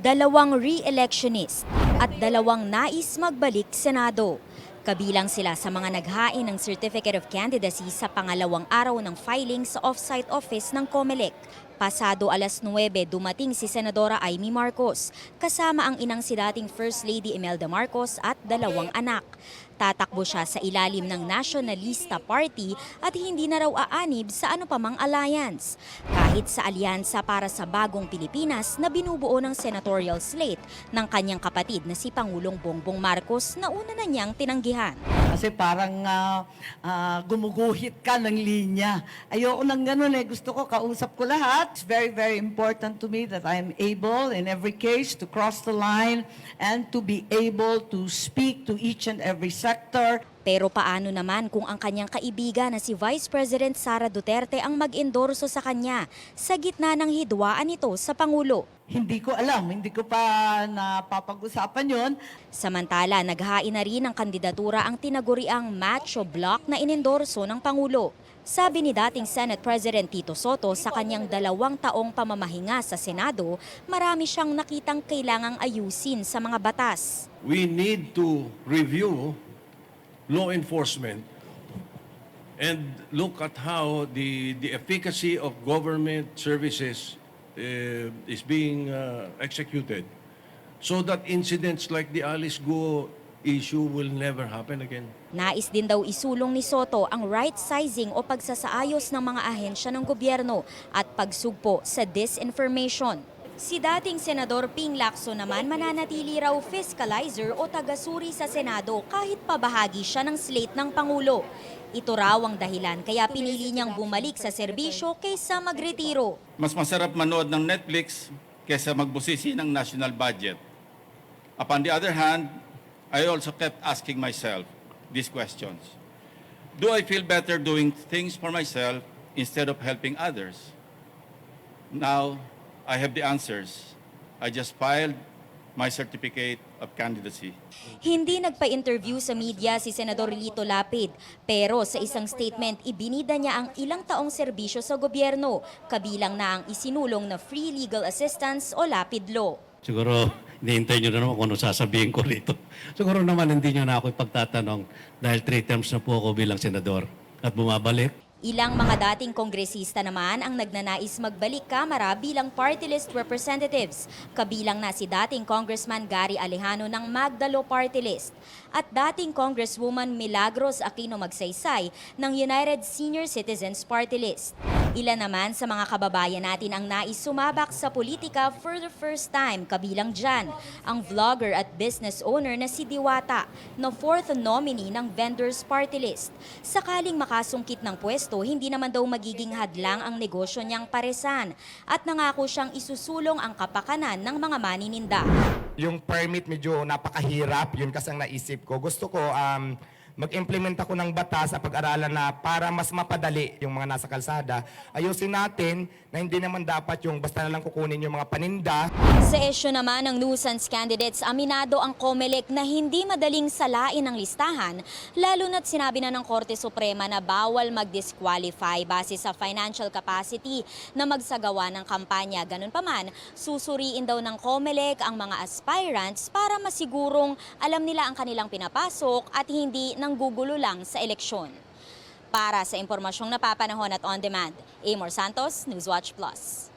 dalawang re-electionist at dalawang nais magbalik Senado. Kabilang sila sa mga naghain ng Certificate of Candidacy sa pangalawang araw ng filing sa off-site office ng COMELEC. Pasado alas 9, dumating si Senadora Amy Marcos, kasama ang inang si dating First Lady Imelda Marcos at dalawang anak. Tatakbo siya sa ilalim ng Nationalista Party at hindi na raw aanib sa ano pamang alliance. Kahit sa alyansa para sa bagong Pilipinas na binubuo ng senatorial slate ng kanyang kapatid na si Pangulong Bongbong Marcos na una na niyang tinanggihan. Kasi parang ah, ah, gumuguhit ka ng linya. Ayoko nang ganun eh. Gusto ko kausap ko lahat. It's very, very important to me that I'm able in every case to cross the line and to be able to speak to each and every sector. Pero paano naman kung ang kanyang kaibigan na si Vice President Sara Duterte ang mag-endorso sa kanya sa gitna ng hidwaan nito sa Pangulo? Hindi ko alam, hindi ko pa napapag-usapan yon. Samantala, naghain na rin ng kandidatura ang tinaguriang macho block na inendorso ng Pangulo. Sabi ni dating Senate President Tito Soto sa kanyang dalawang taong pamamahinga sa Senado, marami siyang nakitang kailangang ayusin sa mga batas. we need to review law enforcement and look at how the, the efficacy of government services uh, is being uh, executed so that incidents like the Alice Go issue will never happen again. Nais din daw isulong ni Soto ang right sizing o pagsasaayos ng mga ahensya ng gobyerno at pagsugpo sa disinformation. Si dating Senador Ping Lacson naman mananatili raw fiscalizer o tagasuri sa Senado kahit pabahagi siya ng slate ng Pangulo. Ito raw ang dahilan kaya pinili niyang bumalik sa serbisyo kaysa magretiro. Mas masarap manood ng Netflix kesa magbusisi ng national budget. Upon the other hand, I also kept asking myself these questions. Do I feel better doing things for myself instead of helping others? Now, I have the answers. I just filed my certificate of candidacy. Hindi nagpa-interview sa media si Senador Lito Lapid, pero sa isang statement ibinida niya ang ilang taong serbisyo sa gobyerno, kabilang na ang isinulong na free legal assistance o Lapid Law. Siguro, hinihintay nyo na naman kung ano sasabihin ko rito. Siguro naman hindi nyo na ako ipagtatanong dahil three terms na po ako bilang senador at bumabalik. Ilang mga dating kongresista naman ang nagnanais magbalik Kamara bilang party list representatives, kabilang na si dating Congressman Gary Alejano ng Magdalo Party List at dating Congresswoman Milagros Aquino Magsaysay ng United Senior Citizens Party List. Ilan naman sa mga kababayan natin ang nais sumabak sa politika for the first time, kabilang dyan ang vlogger at business owner na si Diwata na fourth nominee ng Vendors Party List. Sakaling makasungkit ng pwesto, hindi naman daw magiging hadlang ang negosyo niyang paresan at nangako siyang isusulong ang kapakanan ng mga manininda. yung permit medyo napakahirap, yun kasi ang naisip ko. Gusto ko um, mag-implement ako ng batas sa pag-aralan na para mas mapadali yung mga nasa kalsada. Ayusin natin na hindi naman dapat yung basta na lang kukunin yung mga paninda. Sa esyo naman ng nuisance candidates, aminado ang COMELEC na hindi madaling salain ang listahan, lalo na't sinabi na ng Korte Suprema na bawal mag-disqualify base sa financial capacity na magsagawa ng kampanya. Ganun pa man, susuriin daw ng COMELEC ang mga aspirants para masigurong alam nila ang kanilang pinapasok at hindi nanggugulo lang sa eleksyon. Para sa impormasyong napapanahon at on demand, Amor Santos, Newswatch Plus.